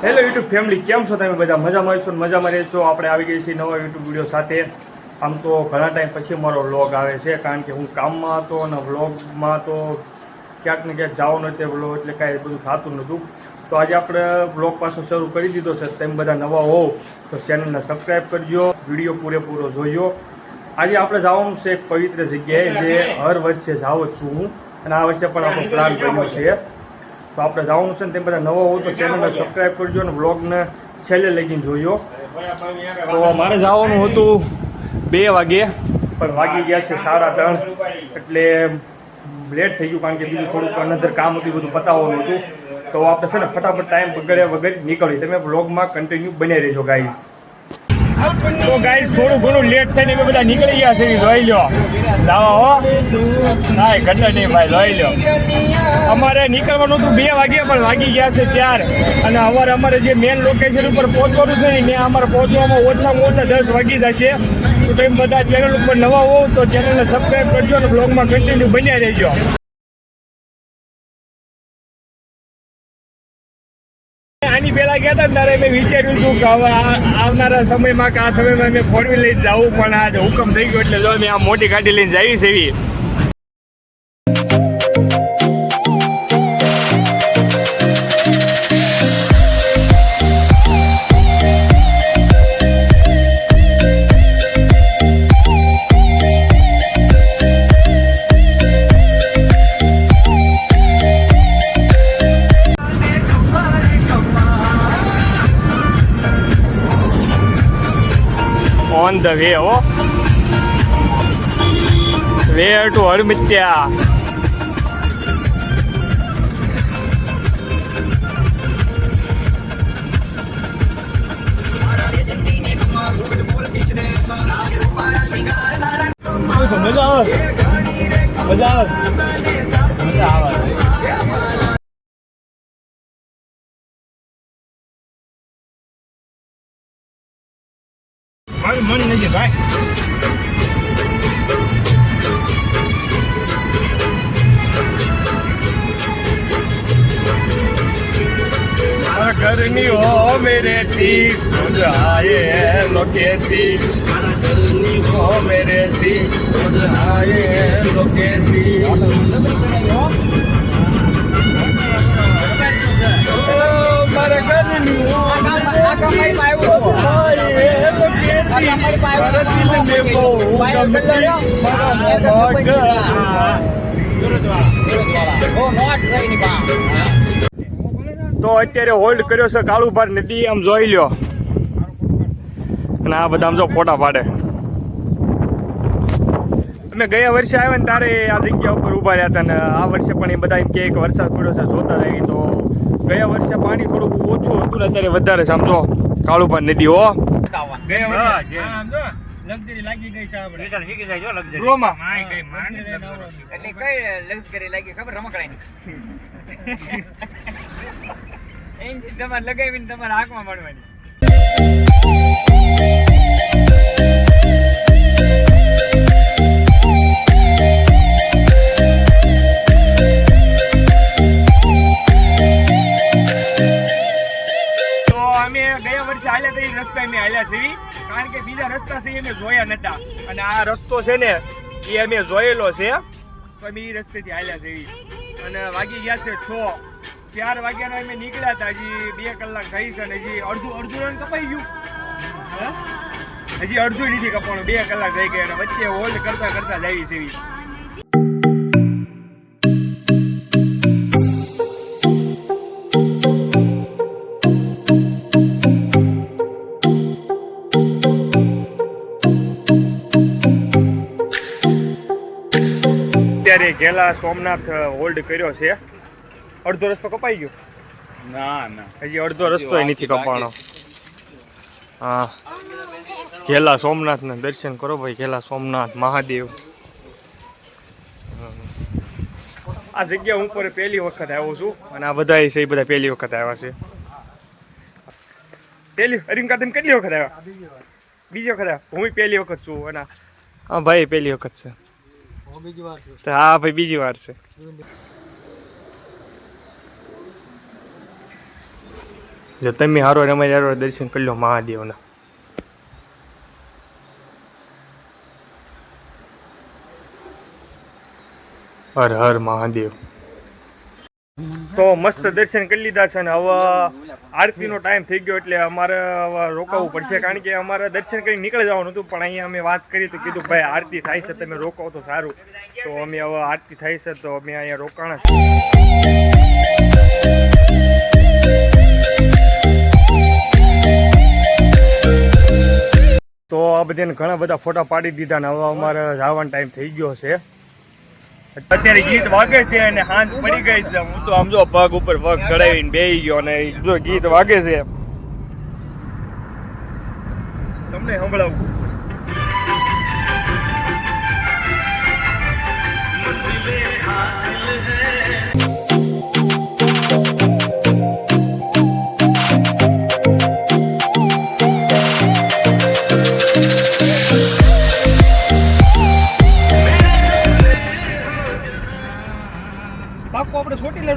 Hello YouTube family કેમ છો તમે બધા? મજામાં છો મજામાં રહેશો? આપણે આવી ગઈ છીએ નવા યુટ્યુબ વીડિયો સાથે. આમ તો ઘણા ટાઈમ પછી મારો વ્લોગ આવે છે, કારણ કે હું કામમાં હતો અને વ્લોગમાં તો ક્યાંક ને ક્યાંક જવાનું તે વ્લોગ એટલે કાંઈ બધું થતું નહોતું. તો આજે આપણે વ્લોગ પાછો શરૂ કરી દીધો છે. તમે બધા નવા હોવ, તો ચેનલને સબસ્ક્રાઈબ કરજો વીડિયો પૂરેપૂરો જોઈજો આજે આપણે જવાનું છે એક પવિત્ર જગ્યાએ, જે હર વર્ષે જાઉં છું હું. અને આ વર્ષે પણ આપણો પ્લાન કર્યો છે. તો આપણે જવાનું છે ને તે બધા નવા હોય તો ચેનલને સબસ્ક્રાઈબ કરજો અને બ્લોગને છેલ્લે લગીને જોયો. તો મારે જવાનું હતું બે વાગે પણ વાગી ગયા છે સાડા ત્રણ. એટલે લેટ થઈ ગયું કારણ કે બીજું થોડુંક અનધર કામ હતું બધું પતાવવાનું હતું. તો આપણે છે ને ફટાફટ ટાઈમ બગડ્યા વગર નીકળી. તમે બ્લોગમાં કન્ટિન્યુ બની રહેજો ગાઈસ તો ગાઈસ થોડું ઘણું લેટ થઈને અમે બધા નીકળી ગયા છે જોઈ લો લાવો હો. હા ઘટના નહીં ભાઈ, જોઈ લો અમારે નીકળવાનું હતું બે વાગે પણ વાગી ગયા છે ચાર. અને અમારે અમારે જે મેન લોકેશન ઉપર પહોંચવાનું છે ને, ત્યાં અમારે પહોંચવામાં ઓછામાં ઓછા દસ વાગી જશે. તો તમે બધા ચેનલ ઉપર નવા હોવ તો ચેનલને સબસ્ક્રાઈબ કરજો અને બ્લોગમાં કન્ટિન્યુ બન્યા રહેજો. પહેલા ગયા હતા ને ત્યારે મેં વિચાર્યું હતું કે હવે આવનારા સમયમાં કે આ સમયમાં મેં ફોર વ્હીલર લઈને જવું પણ આજે હુકમ થઈ ગયો એટલે જો મેં આ મોટી ગાડી લઈને જઈ છે એવી. ઓન ધ વે હો વેર ટુ હરમિત્યા મજા આવે મજા આવે મારું મન નથી ભાઈ. ઘરની હો મેરે થી મુજાયે લોકે થી ઘરની હો મેરે થી મુજાયે લોકે લોકેતી તો અત્યારે હોલ્ડ કર્યો છે કાળુભાર નદી, આમ જોઈ લ્યો. અને આ બધા આમ જો ફોટા પાડે. અમે ગયા વર્ષે આવ્યા ને ત્યારે આ જગ્યા ઉપર ઊભા રહ્યા હતા ને આ વર્ષે પણ એ બધા એમ કે વરસાદ પડ્યો છે, જોતા રહી. તો ગયા વર્ષે પાણી થોડું ઓછું હતું ને અત્યારે વધારે સમજો કાળુભાર નદી, હો. ગયા વર્ષે લક્ઝરી લાગી ગઈ છે આપણે. રોમાં. એટલે કઈ લક્ઝરી લાગી ખબર? રમકડાની એની તમારે લગાવીને તમારા આંખમાં મળવાની. એ રસ્તા અમે હાલ્યા છીએ કારણ કે બીજા રસ્તા છે અમે જોયા નતા. અને આ રસ્તો છે ને, એ અમે જોયેલો છે. તો અમે એ રસ્તેથી હાલ્યા છીએ અને વાગી ગયા છે છ. ચાર વાગ્યાના અમે નીકળ્યા હતા હજી બે કલાક થઈ છે અને હજી અડધું અડધું રન કપાઈ ગયું? હજી અડધું નથી કપાણું, બે કલાક થઈ ગયા અને વચ્ચે હોલ્ડ કરતા કરતા જઈએ છીએ ઘેલા સોમનાથ હોલ્ડ કર્યો છે. અડધો રસ્તો કપાઈ ગયો? ના ના. હજી અડધો રસ્તો નથી કપાણો. હા. ઘેલા સોમનાથના દર્શન કરો ભાઈ ઘેલા સોમનાથ મહાદેવ. આ જગ્યા હું પર પહેલી વખત આવ્યો છું અને આ બધા છે એ બધા પહેલી વખત આવ્યા છે. પહેલી અરિંકા તમે કેટલી વખત આવ્યા? બીજી વખત આવ્યા? હું પહેલી વખત છું અને હા ભાઈ પહેલી વખત છે. હા, ભાઈ, બીજી જો તમે હારો રમાઈ હારો દર્શન કરી લો મહાદેવના. હર હર મહાદેવ. તો મસ્ત દર્શન કરી લીધા છે ને હવે આરતીનો ટાઈમ થઈ ગયો એટલે અમારે રોકાવું પડશે. કારણ કે અમારે દર્શન કરી નીકળી જવાનું હતું, પણ અહીંયા અમે વાત કરી તો કીધું, ભાઈ, આરતી થાય છે, તમે રોકાવો તો સારું. તો અમે હવે આરતી થાય છે, તો અમે અહીંયા રોકાણા છીએ. તો આ બધાને ઘણા બધા ફોટા પાડી દીધા ને હવે અમારે જવાનો ટાઈમ થઈ ગયો છે. અત્યારે ગીત વાગે છે અને હાંજ પડી ગઈ છે. હું તો આમ જો પગ ઉપર પગ ચડાવીને બેહી ગયો અને જો ગીત વાગે છે. તમને સંભળાવું. પાકું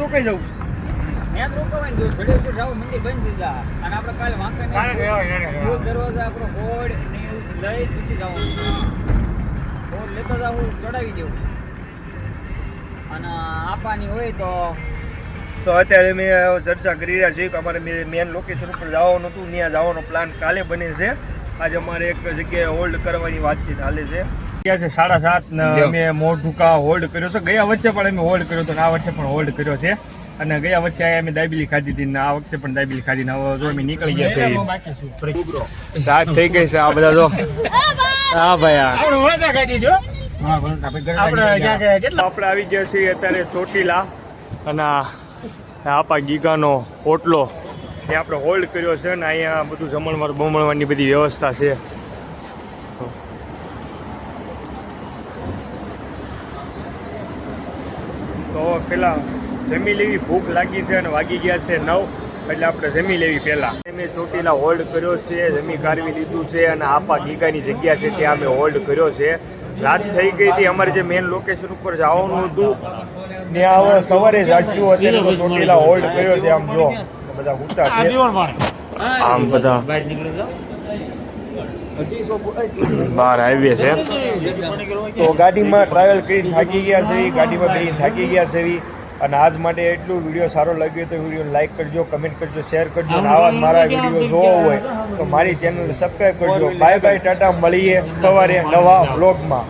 રોકાઈ જવું ત્યાં રોકાવાય ને જો સડેશ્વર જાવ મંદિર બંધ થઈ જા. અને આપણે કાલે વાંકાનેર દરવાજા આપણો હોડ ને એવું લઈ પછી જવાનું. હોડ લેતો જાવું ચડાવી દેવું. અને આપવાની હોય તો તો અત્યારે મેં ચર્ચા કરી રહ્યા છીએ કે અમારે મેન લોકેશન ઉપર જવાનું હતું ત્યાં જવાનો પ્લાન કાલે બને છે. આજે અમારે એક જગ્યાએ હોલ્ડ કરવાની વાતચીત હાલે છે. ક્યાં છે સાડા સાત ને અમે મોઢુકા હોલ્ડ કર્યો છે. ગયા વર્ષે પણ અમે હોલ્ડ કર્યો હતો આ વર્ષે પણ હોલ્ડ કર્યો છે. અને ગયા વર્ષે અમે દાબેલી ખાધી હતી આ વખતે પણ દાબેલી ખાધી ને હવે જો અમે નીકળી ગયા છે સાત થઈ ગઈ છે આ બધા જો. હા ભાઈ હા. આપણે આવી ગયા છીએ અત્યારે ચોટીલા અને આ આપા ગીગાનો હોટલો. એ આપણે હોલ્ડ કર્યો છે ને અહીંયા બધું જમણવાર બમણવાની બધી વ્યવસ્થા છે. પેલા જમી લેવી ભૂખ લાગી છે અને વાગી ગયા છે નવ એટલે આપણે જમી લેવી પહેલાં. મેં ચોટીલા હોલ્ડ કર્યો છે જમી કાઢવી લીધું છે અને આપા ગીગાની જગ્યા છે ત્યાં અમે હોલ્ડ કર્યો છે. રાત થઈ ગઈ હતી અમારે જે મેઇન લોકેશન ઉપર જવાનું હતું ત્યાં હવે સવારે જાચ્યું અત્યારે તો ચોટીલા હોલ્ડ કર્યો છે આમ જો બધા ઉતા આમ બધા. બહાર હાઈવે છે. તો ગાડીમાં ટ્રાવેલ કરીને થાકી ગયા છે, ગાડીમાં બેસીને થાકી ગયા છે. અને આજ માટે એટલું વીડિયો સારો લાગ્યો તો વીડિયો લાઈક કરજો કમેન્ટ કરજો શેર કરજો. અને આવા મારા વીડિયો જોવો હોય તો મારી ચેનલ સબસ્ક્રાઈબ કરજો. બાય બાય ટાટા, મળીએ સવારે નવા વ્લોગમાં